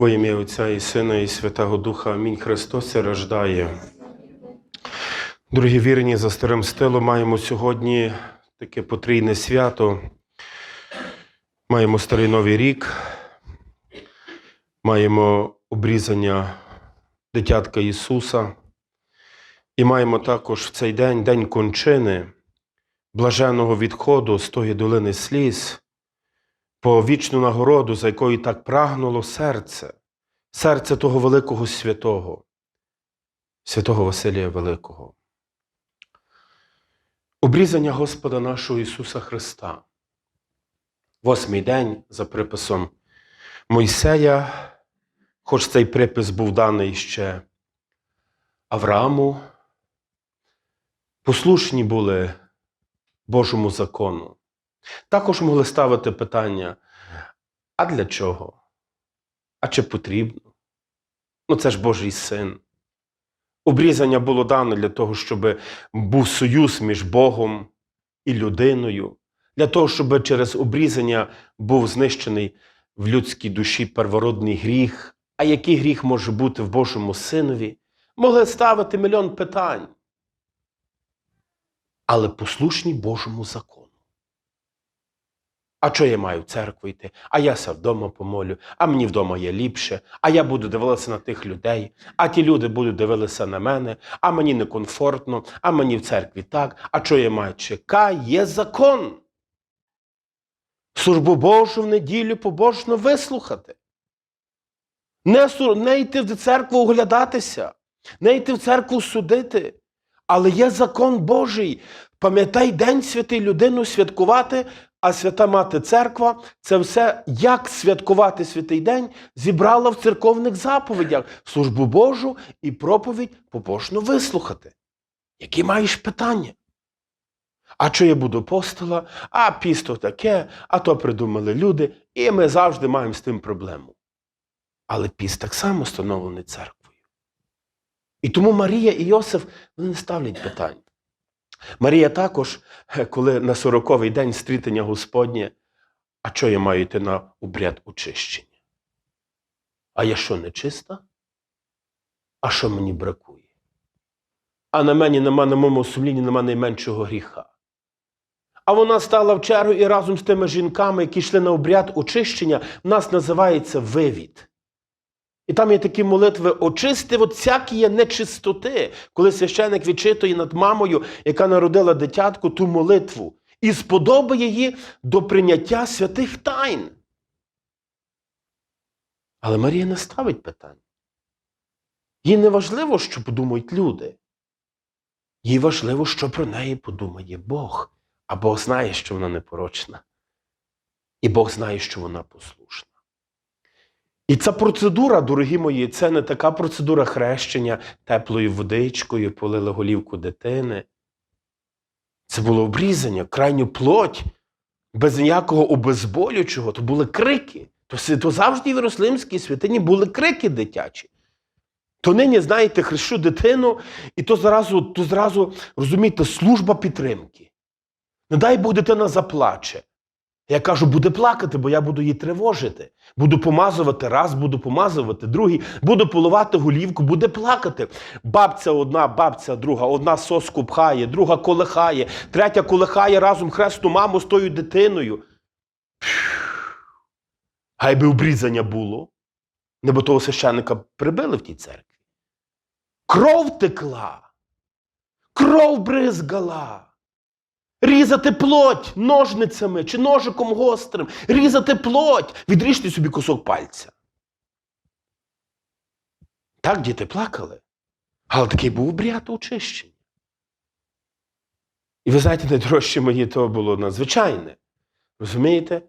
Во ім'я Отця і Сина, і Святого Духа. Амінь. Христос се рождає. Дорогі вірні, за старим стилом маємо сьогодні таке потрійне свято. Маємо старий Новий рік, маємо обрізання дитятка Ісуса. І маємо також в цей день день кончини, блаженого відходу з тої долини сліз, по вічну нагороду, за якою так прагнуло серце, серце того великого святого, святого Василія Великого. Обрізання Господа нашого Ісуса Христа. Восьмий день за приписом Мойсея, хоч цей припис був даний ще Аврааму, послушні були Божому закону. Також могли ставити питання: а для чого? А чи потрібно? Ну, це ж Божий син. Обрізання було дано для того, щоб був союз між Богом і людиною, для того, щоб через обрізання був знищений в людській душі первородний гріх. А який гріх може бути в Божому синові? Могли ставити мільйон питань. Але послушні Божому закону. А що я маю в церкву йти? А я ся вдома помолю, а мені вдома є ліпше, а я буду дивитися на тих людей, а ті люди будуть дивитися на мене, а мені некомфортно, а мені в церкві так, а що я маю? Чекай, є закон. Службу Божу в неділю побожно вислухати. Не, не йти в церкву оглядатися, не йти в церкву судити. Але є закон Божий. Пам'ятай День святий людину святкувати, а свята мати церква це все, як святкувати святий день, зібрала в церковних заповідях службу Божу і проповідь побожно вислухати. Які маєш питання? А що я буду апостола? А пісто таке, а то придумали люди, і ми завжди маємо з тим проблему. Але піст так само встановлений церквою. І тому Марія і Йосиф вони не ставлять питань. Марія також, е, коли на сороковий день стрітення Господнє, а що я маю йти на обряд очищення? А я що нечиста? А що мені бракує? А на мені нема на моєму сумлінні нема найменшого гріха. А вона стала в чергу і разом з тими жінками, які йшли на обряд очищення, в нас називається вивід. І там є такі молитви очисти от всякі нечистоти, коли священик відчитує над мамою, яка народила дитятку, ту молитву, і сподобає її до прийняття святих тайн. Але Марія не ставить питань. Їй не важливо, що подумають люди. Їй важливо, що про неї подумає Бог. А Бог знає, що вона непорочна. І Бог знає, що вона послушна. І ця процедура, дорогі мої, це не така процедура хрещення теплою водичкою, полили голівку дитини. Це було обрізання, крайню плоть, без ніякого обезболючого. То були крики. То, то завжди в Єрусалимській святині були крики дитячі. То нині, знаєте, хрещу дитину, і то зразу, то зразу розумієте, служба підтримки. Не дай Бог дитина заплаче. Я кажу, буде плакати, бо я буду її тривожити. Буду помазувати раз, буду помазувати другий, буду поливати голівку, буде плакати. Бабця одна, бабця друга, одна соску пхає, друга колихає, третя колихає разом хресну маму з тою дитиною. Гай би обрізання було. Не бо того священника прибили в тій церкві. Кров текла, кров бризгала. Різати плоть ножницями чи ножиком гострим, різати плоть, відріжте собі кусок пальця. Так діти плакали. Але такий був обряд очищення. І ви знаєте, найдорожче мені то було надзвичайне. Розумієте?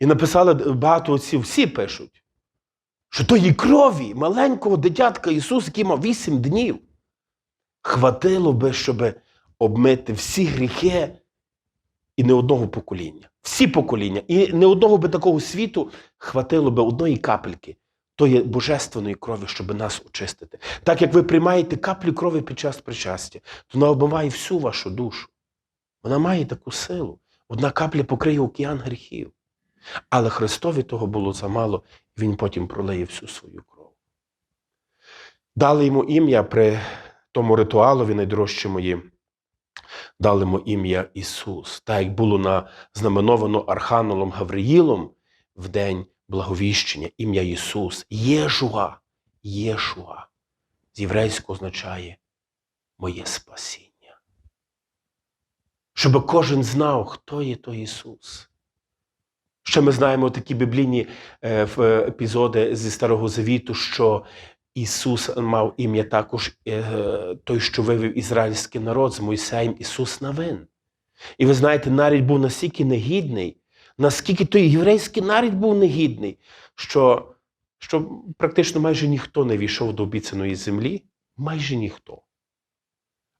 І написали багато отців, всі пишуть, що тої крові маленького дитятка Ісуса, який мав вісім днів, хватило би, щоб обмити всі гріхи і не одного покоління. Всі покоління. І не одного би такого світу хватило би одної капельки тої божественної крові, щоб нас очистити. Так як ви приймаєте каплю крові під час причастя, то вона обмиває всю вашу душу. Вона має таку силу. Одна капля покриє океан гріхів. Але Христові того було замало, і він потім пролиє всю свою кров. Дали йому ім'я при тому ритуалові, найдорожчі мої, дали йому ім'я Ісус, так як було на знаменовано Архангелом Гавриїлом в день благовіщення, ім'я Ісус, Єшуа, Єшуа, з єврейського означає моє спасіння. Щоб кожен знав, хто є той Ісус. Ще ми знаємо такі біблійні е, епізоди зі Старого Завіту, що Ісус мав ім'я також е, той, що вивів ізраїльський народ з Мойсеєм, Ісус Навин. І ви знаєте, нарід був настільки негідний, наскільки той єврейський нарід був негідний, що, що практично майже ніхто не війшов до обіцяної землі, майже ніхто.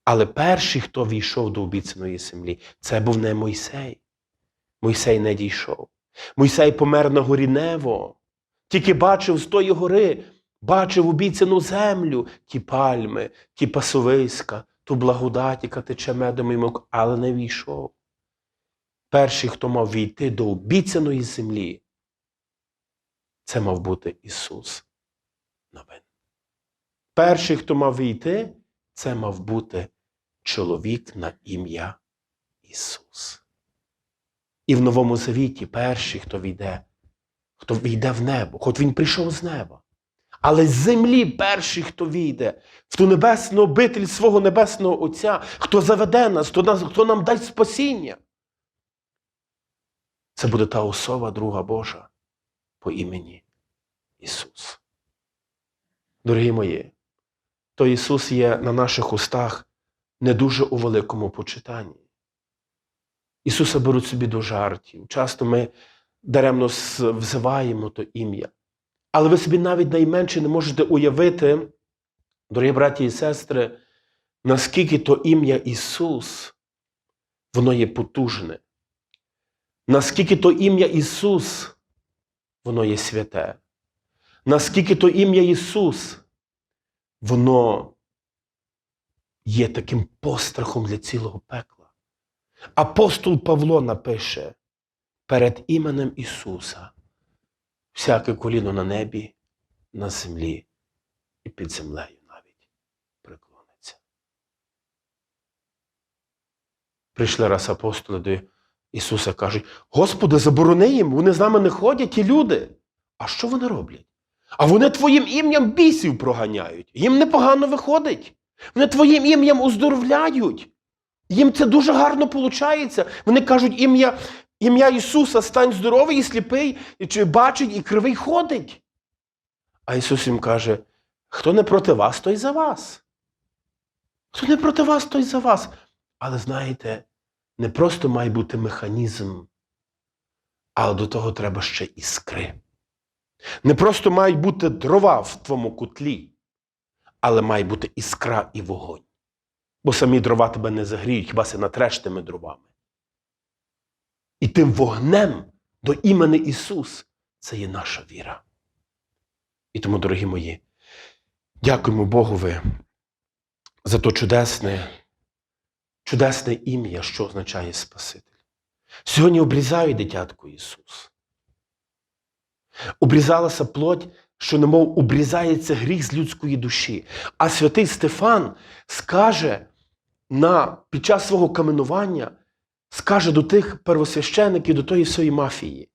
Але перший, хто війшов до обіцяної землі, це був не Мойсей. Мойсей не дійшов. Мойсей помер на горі Нево. Тільки бачив з тої гори, бачив обіцяну землю, ті пальми, ті пасовиська, ту благодать, яка тече медом і мок, але не війшов. Перший, хто мав війти до обіцяної землі, це мав бути Ісус Навин. Перший, хто мав війти, це мав бути чоловік на ім'я Ісус. І в Новому Завіті перший, хто війде, хто війде в небо, хоч він прийшов з неба. Але з землі перший, хто війде, в ту небесну обитель свого небесного Отця, хто заведе нас, хто, нас, хто нам дасть спасіння. Це буде та особа друга Божа по імені Ісус. Дорогі мої, то Ісус є на наших устах не дуже у великому почитанні. Ісуса беруть собі до жартів. Часто ми даремно взиваємо то ім'я. Але ви собі навіть найменше не можете уявити, дорогі браті і сестри, наскільки то ім'я Ісус, воно є потужне. Наскільки то ім'я Ісус, воно є святе. Наскільки то ім'я Ісус, воно є таким пострахом для цілого пекла. Апостол Павло напише перед іменем Ісуса всяке коліно на небі, на землі і під землею навіть преклониться. Прийшли раз апостоли до Ісуса кажуть: Господи, заборони їм, вони з нами не ходять, ті люди. А що вони роблять? А вони твоїм ім'ям бісів проганяють. Їм непогано виходить. Вони твоїм ім'ям оздоровляють. Їм це дуже гарно виходить. Вони кажуть, ім'я ім'я Ісуса стань здоровий і сліпий, чи бачить, і кривий ходить. А Ісус їм каже: хто не проти вас, той за вас. Хто не проти вас, той за вас. Але знаєте, не просто має бути механізм, але до того треба ще іскри. Не просто мають бути дрова в твоєму кутлі, але має бути іскра і вогонь. Бо самі дрова тебе не загріють, хіба се натреш тими дровами. І тим вогнем до імени Ісус це є наша віра. І тому, дорогі мої, дякуємо Богові за то чудесне, чудесне ім'я, що означає Спаситель. Сьогодні обрізає дитятко Ісус. Обрізалася плоть, що немов обрізається гріх з людської душі. А святий Стефан скаже на, під час свого каменування, скаже до тих первосвящеників, до тої всієї мафії.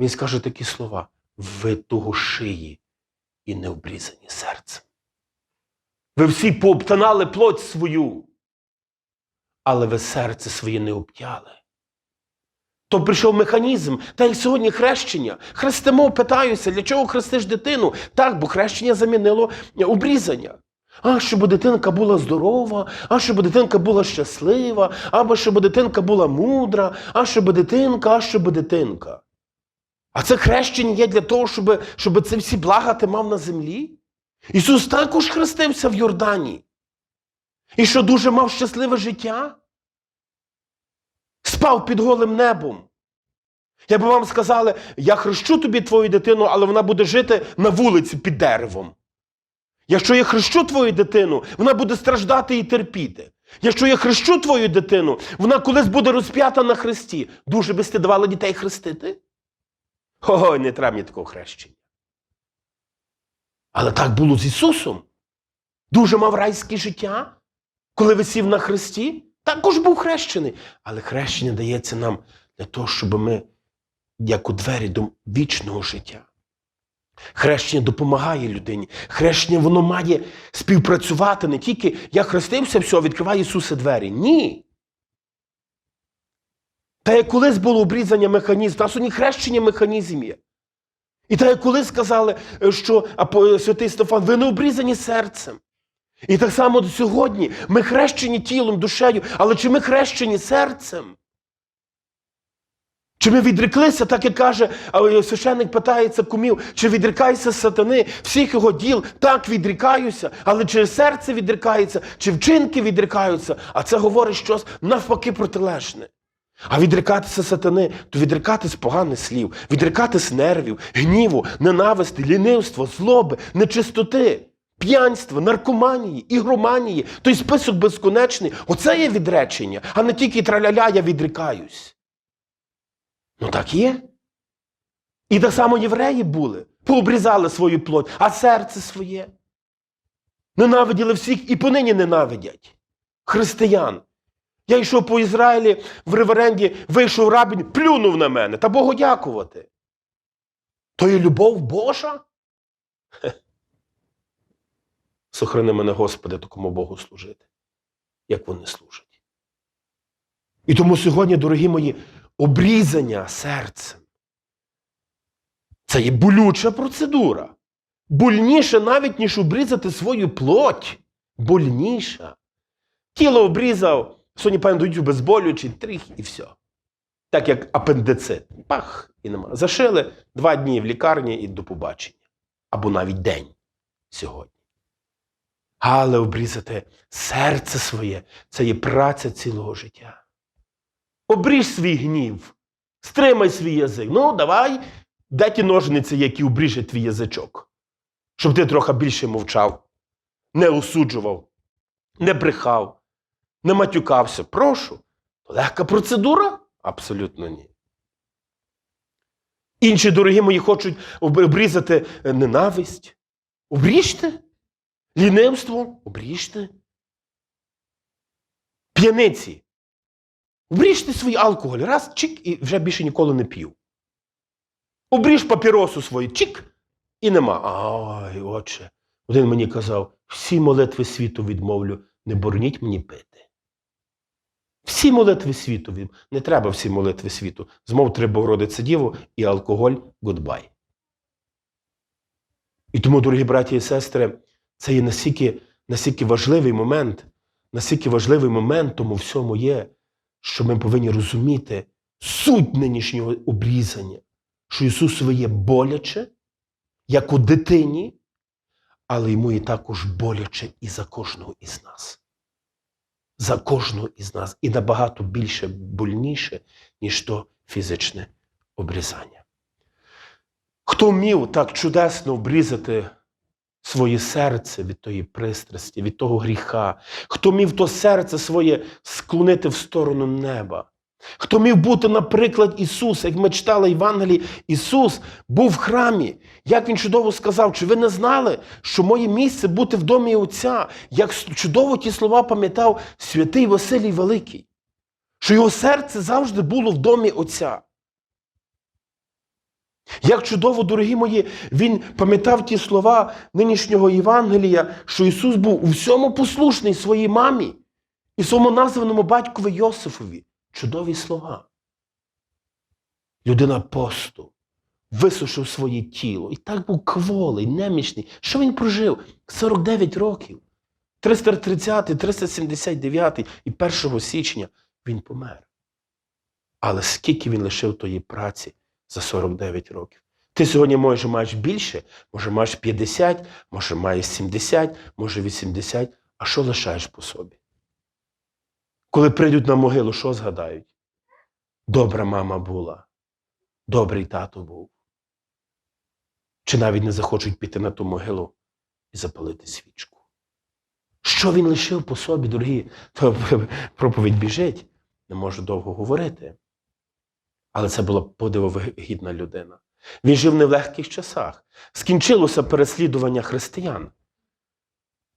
Він скаже такі слова: ви того шиї і не обрізані серцем. Ви всі пообтанали плоть свою, але ви серце своє не обтяли. То прийшов механізм, та як сьогодні хрещення. Хрестимо, питаюся, для чого хрестиш дитину? Так, бо хрещення замінило обрізання. А щоб дитинка була здорова, а щоб дитинка була щаслива, або щоб дитинка була мудра, а щоб дитинка, а щоб дитинка. А це хрещення є для того, щоб, щоб це всі блага ти мав на землі. Ісус також хрестився в Йордані. І що дуже мав щасливе життя? Спав під голим небом. Якби вам сказали, я хрещу тобі твою дитину, але вона буде жити на вулиці під деревом. Якщо я хрещу твою дитину, вона буде страждати і терпіти. Якщо я хрещу твою дитину, вона колись буде розп'ята на хресті. Дуже би ти давала дітей хрестити? Ой, не треба мені такого хрещення. Але так було з Ісусом. Дуже мав райське життя, коли висів на хресті. Також був хрещений. Але хрещення дається нам для того, щоб ми, як у двері до вічного життя. Хрещення допомагає людині. Хрещення воно має співпрацювати не тільки я хрестився, все, відкриває Ісусе двері. Ні. Та як колись було обрізання механізму, та сьогодні хрещення механізм є. І так як колись сказали, е, що святий Стефан, ви не обрізані серцем. І так само до сьогодні ми хрещені тілом, душею, але чи ми хрещені серцем? Чи ми відреклися, так як каже а, священник питається кумів, чи відрікаєшся сатани, всіх його діл, так відрікаюся, але чи серце відрікається, чи вчинки відрікаються, а це говорить щось навпаки протилежне. А відрікатися сатани, то відрікатись поганих слів, відрікатись нервів, гніву, ненависти, лінивства, злоби, нечистоти, п'янства, наркоманії, ігроманії, той список безконечний. Оце є відречення, а не тільки траляля, я відрікаюсь. Ну так є. І так само євреї були, пообрізали свою плоть, а серце своє. Ненавиділи всіх і понині ненавидять. Християн. Я йшов по Ізраїлі в реверенді, вийшов рабін, плюнув на мене та Богу дякувати. То є любов Божа? Хе. Сохрани мене, Господи, такому Богу служити, як вони служать. І тому сьогодні, дорогі мої, обрізання серцем. Це є болюча процедура. Больніше навіть, ніж обрізати свою плоть. Больніша. Тіло обрізав, сьогодні, певно, дають безболючий тріх і все. Так як апендицит. Пах, і нема. Зашили два дні в лікарні і до побачення. Або навіть день сьогодні. Але обрізати серце своє це є праця цілого життя. Обріж свій гнів, стримай свій язик. Ну, давай, де ті ножниці, які обріжуть твій язичок, щоб ти трохи більше мовчав, не осуджував, не брехав, не матюкався. Прошу. Легка процедура? Абсолютно ні. Інші, дорогі мої, хочуть обрізати е, ненависть. Обріжте. Лінивство. Обріжте. П'яниці. Обріжте свій алкоголь. Раз, чик, і вже більше ніколи не п'ю. Обріж папіросу свою, чик, і нема. Ай, отче. Один мені казав: всі молитви світу відмовлю, не борніть мені пити. Всі молитви світу, від- не треба всі молитви світу. Змов треба Богородице Діву і алкоголь гудбай. І тому, дорогі браті і сестри, це є настільки, настільки важливий момент, настільки важливий момент тому всьому є, що ми повинні розуміти суть нинішнього обрізання, що Ісусове є боляче, як у дитині, але йому є також боляче і за кожного із нас. За кожного із нас. І набагато більше больніше, ніж то фізичне обрізання. Хто вмів так чудесно обрізати своє серце від тої пристрасті, від того гріха, хто міг то серце своє склонити в сторону неба, хто міг бути, наприклад, Ісус, як ми читали Євангелії, Ісус був в храмі. Як він чудово сказав, чи ви не знали, що моє місце бути в домі Отця? Як чудово ті слова пам'ятав святий Василій Великий, що його серце завжди було в домі Отця. Як чудово, дорогі мої, він пам'ятав ті слова нинішнього Євангелія, що Ісус був у всьому послушний своїй мамі і своєму названому батькові Йосифові. Чудові слова. Людина посту, висушив своє тіло. І так був кволий, немічний. Що він прожив? 49 років. 330, 379 і 1 січня він помер. Але скільки він лишив тої праці за 49 років? Ти сьогодні, може, маєш більше, може, маєш 50, може, маєш 70, може 80. А що лишаєш по собі? Коли прийдуть на могилу, що згадають? Добра мама була, добрий тато був. Чи навіть не захочуть піти на ту могилу і запалити свічку? Що він лишив по собі, дорогі? То проповідь біжить, не можу довго говорити. Але це була подивогідна людина. Він жив не в легких часах. Скінчилося переслідування християн.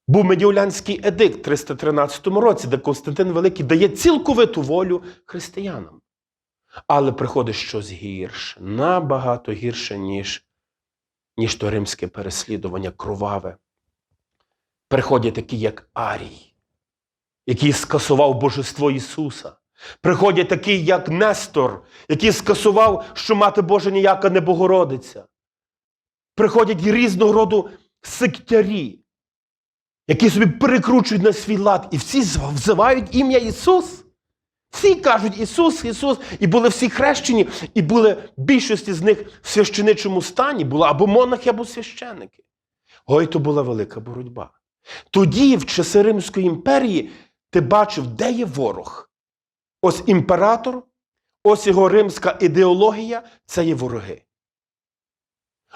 Був Медіолянський едикт в 313 році, де Константин Великий дає цілковиту волю християнам. Але приходить щось гірше, набагато гірше, ніж, ніж то римське переслідування кроваве. Приходять такі, як Арій, який скасував божество Ісуса. Приходять такі, як Нестор, який скасував, що мати Божа ніяка не Богородиця. Приходять різного роду сектярі, які собі перекручують на свій лад, і всі взивають ім'я Ісус. Всі кажуть Ісус, Ісус, і були всі хрещені, і були більшості з них в священичому стані, були або монахи, або священики. Ой, то була велика боротьба. Тоді, в часи Римської імперії, ти бачив, де є ворог. Ось імператор, ось його римська ідеологія це є вороги.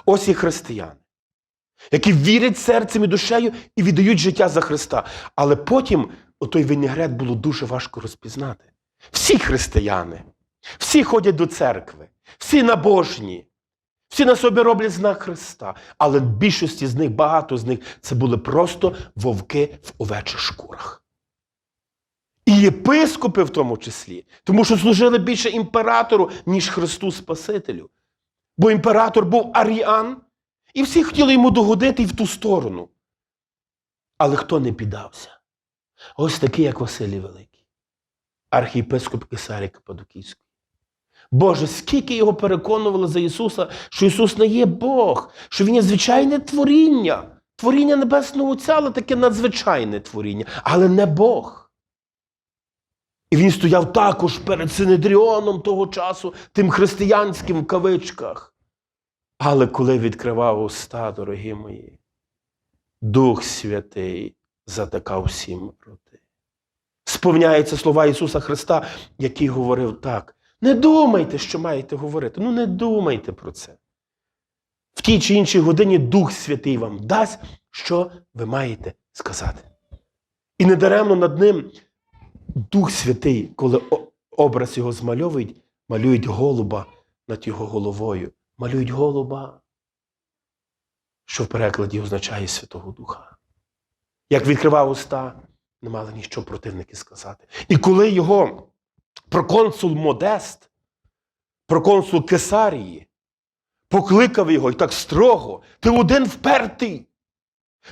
Ось є християни, які вірять серцем і душею і віддають життя за Христа. Але потім отой винегрет було дуже важко розпізнати. Всі християни, всі ходять до церкви, всі набожні, всі на собі роблять знак Христа. Але більшості з них, багато з них, це були просто вовки в овечих шкурах. І єпископи в тому числі, тому що служили більше імператору, ніж Христу Спасителю. Бо імператор був аріан, і всі хотіли йому догодити і в ту сторону. Але хто не піддався? Ось такий, як Василій Великий, архієпископ Кисарій Кападокійський. Боже, скільки його переконували за Ісуса, що Ісус не є Бог, що Він є звичайне творіння, творіння Небесного Отця, але таке надзвичайне творіння, але не Бог. І він стояв також перед Синедріоном того часу, тим християнським в кавичках. Але коли відкривав уста, дорогі мої, Дух Святий затикав всім роти. Сповняються слова Ісуса Христа, який говорив так. Не думайте, що маєте говорити. Ну не думайте про це. В тій чи іншій годині Дух Святий вам дасть, що ви маєте сказати. І недаремно над ним Дух Святий, коли образ його змальовують, малюють голуба над його головою. Малюють голуба, що в перекладі означає Святого Духа. Як відкривав уста, не мали нічого противники сказати. І коли його проконсул Модест, проконсул Кесарії, покликав його і так строго, ти один впертий.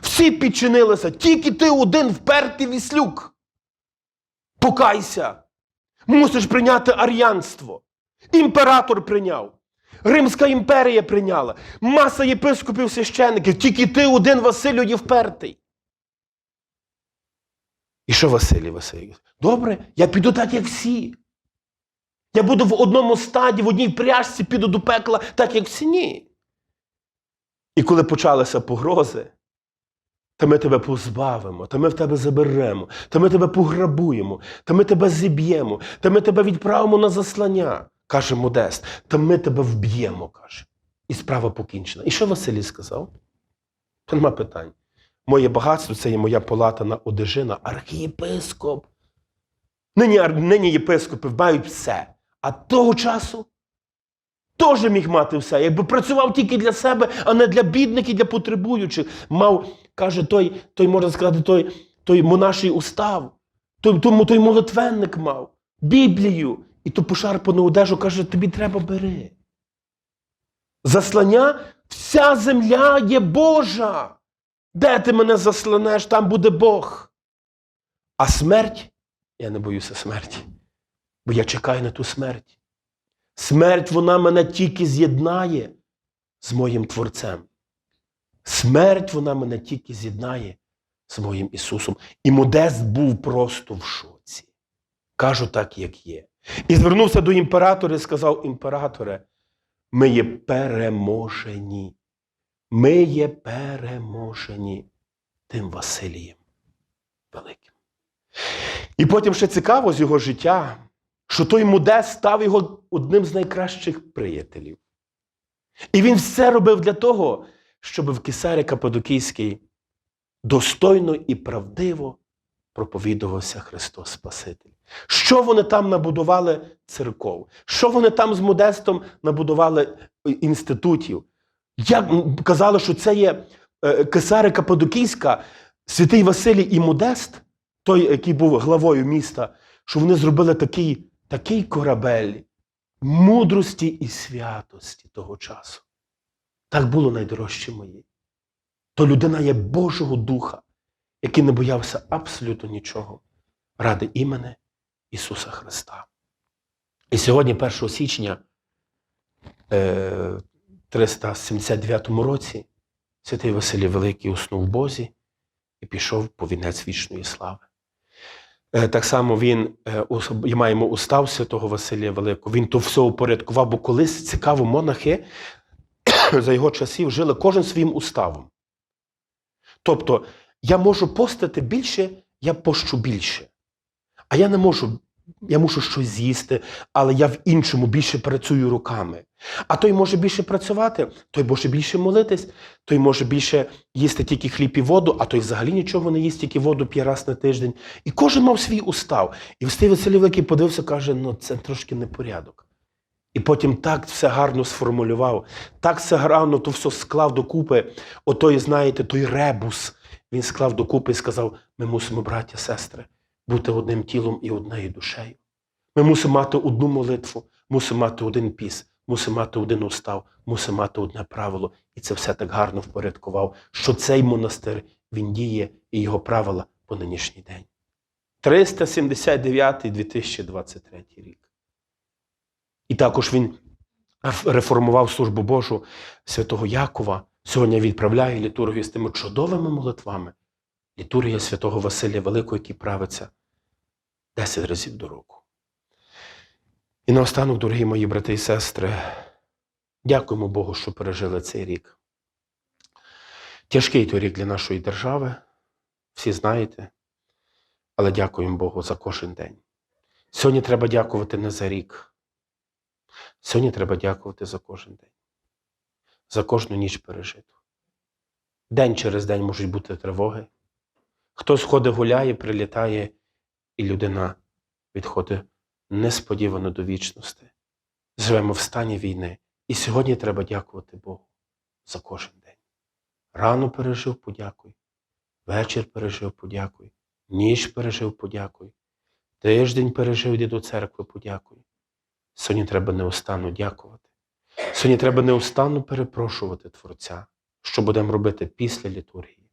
Всі підчинилися, тільки ти один впертий віслюк. Покайся. Мусиш прийняти ар'янство. Імператор прийняв. Римська імперія прийняла. Маса єпископів священиків. Тільки ти один Василю є впертий. І що Василій Василій? Добре, я піду так, як всі. Я буду в одному стаді, в одній пряжці, піду до пекла, так, як всі ні. І коли почалися погрози, та ми тебе позбавимо, та ми в тебе заберемо, та ми тебе пограбуємо, та ми тебе зіб'ємо, та ми тебе відправимо на заслання, каже Модест, та ми тебе вб'ємо, каже. І справа покінчена. І що Василій сказав? Та нема питань. Моє багатство це є моя полатана одежина, архієпископ. Нині, нині єпископи мають все. А того часу теж міг мати все. Якби працював тільки для себе, а не для бідних і для потребуючих. Мав, каже той, той можна сказати, той, той монаший устав, той, тому той молитвенник мав, Біблію. І ту пошарпану одежу каже, тобі треба бери. Заслання, вся земля є Божа. Де ти мене засланеш, там буде Бог. А смерть, я не боюся смерті, бо я чекаю на ту смерть. Смерть вона мене тільки з'єднає з моїм Творцем. Смерть вона мене тільки з'єднає з моїм Ісусом. І Модест був просто в шоці. Кажу так, як є. І звернувся до імператора і сказав: імператоре, ми є переможені. Ми є переможені тим Василієм Великим. І потім ще цікаво з його життя, що той Модест став його одним з найкращих приятелів. І він все робив для того, щоб в Кисарі Кападокійський достойно і правдиво проповідувався Христос Спаситель. Що вони там набудували церков? Що вони там з Модестом набудували е, інститутів? Як казали, що це є е, Кесари Каппадокійська, святий Василій і Модест, той, який був главою міста, що вони зробили такий, такий корабель мудрості і святості того часу. Так було найдорожче моє. То людина є Божого Духа, який не боявся абсолютно нічого ради імени Ісуса Христа. І сьогодні, 1 січня е, 379 році, святий Василій Великий уснув Бозі і пішов по вінець вічної слави. Е, Так само він е, маємо устав святого Василія Великого. Він то все упорядкував, бо колись цікаво, монахи за його часів жили кожен своїм уставом. Тобто, я можу постити більше, я пощу більше. А я не можу, я мушу щось з'їсти, але я в іншому більше працюю руками. А той може більше працювати, той може більше молитись, той може більше їсти тільки хліб і воду, а той взагалі нічого не їсть, тільки воду п'є раз на тиждень. І кожен мав свій устав. І Встий Василій Великий подивився, каже: ну це трошки непорядок. І потім так все гарно сформулював, так все гарно то все склав докупи. Отой, знаєте, той ребус. Він склав докупи і сказав: ми мусимо, браття, сестри, бути одним тілом і однією душею. Ми мусимо мати одну молитву, мусимо мати один піс, мусимо мати один устав, мусимо мати одне правило. І це все так гарно впорядкував, що цей монастир він діє і його правила по нинішній день. 379-2023 рік. І також він реформував службу Божу святого Якова. Сьогодні відправляє літургію з тими чудовими молитвами. Літургія святого Василія Великого, який правиться 10 разів до року. І наостанок, дорогі мої брати і сестри, дякуємо Богу, що пережили цей рік. Тяжкий той рік для нашої держави, всі знаєте, але дякуємо Богу за кожен день. Сьогодні треба дякувати не за рік. Сьогодні треба дякувати за кожен день, за кожну ніч пережиту. День через день можуть бути тривоги. Хтось ходить гуляє, прилітає, і людина відходить несподівано до вічності. Живемо в стані війни. І сьогодні треба дякувати Богу за кожен день. Рано пережив, подякуй. Вечір пережив, подякуй. Ніч пережив, подякуй. Тиждень пережив, йди до церкви, подякуй. Сьогодні треба неустанно дякувати. Сьогодні треба неустанно перепрошувати Творця, що будемо робити після літургії.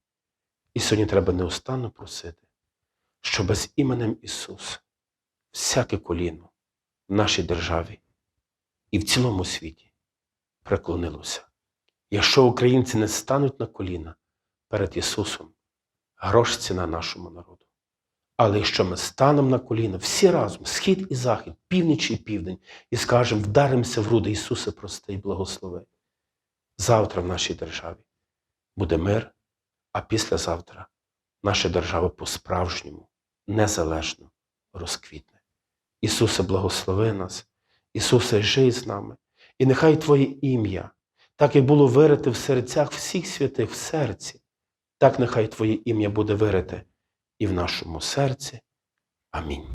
І сьогодні треба неустанно просити, що без іменем Ісус всяке коліно в нашій державі і в цілому світі преклонилося. Якщо українці не стануть на коліна перед Ісусом, грош ціна нашому народу. Але якщо ми станемо на коліна всі разом, схід і захід, північ і південь, і скажемо, вдаримося в груди Ісусе, прости і благослови. Завтра в нашій державі буде мир, а післязавтра наша держава по-справжньому незалежно розквітне. Ісусе, благослови нас, Ісусе, жий з нами, і нехай Твоє ім'я, так як було вирите в серцях всіх святих в серці, так нехай Твоє ім'я буде вирите і в нашому серці. Амінь.